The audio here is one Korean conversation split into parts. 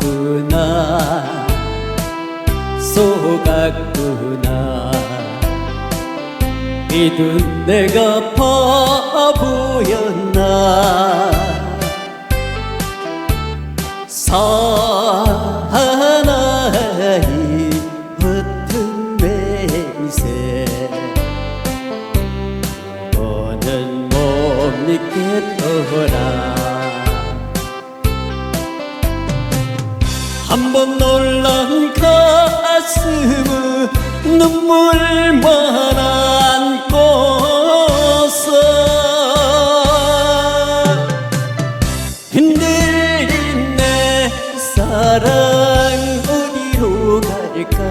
속았구나. 속았구나. 믿은 내가 바보였나. 사나이 붙은 내 인생 너는 못 믿겠더라. 번 놀란 가슴은 눈물만 안고서 흔들린 내 사랑 어디로 갈까?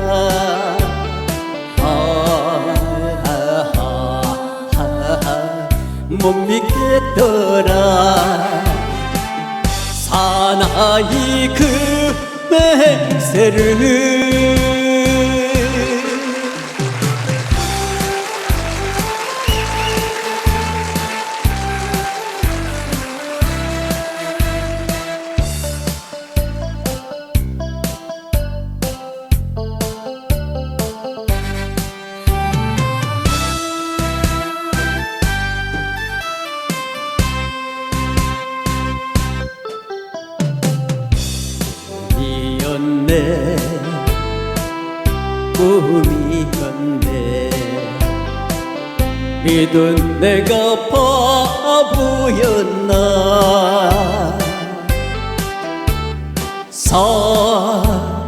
못 믿겠더라. 사나이 그 맹 세를 꿈이었네. 꿈이었네. 믿은 내가 바보였나?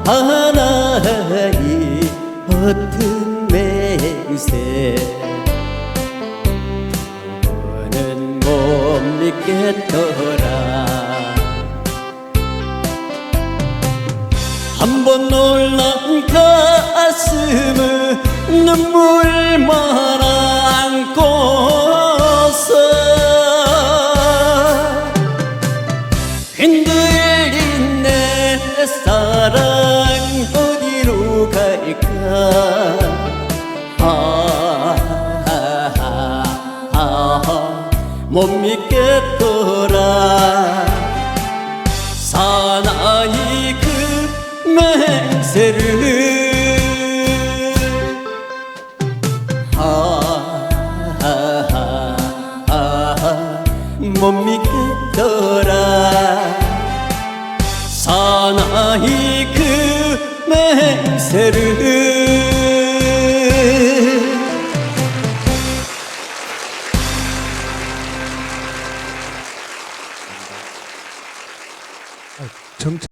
사나이 허튼 맹세? 너는 못 믿겠더라 한 번 놀란 가슴은 눈물만 안고서 흔들린 내 사랑 어디로 갈까 하하하하 못 믿겠더라 못 믿겠더라. 사나이 그 맹세를 정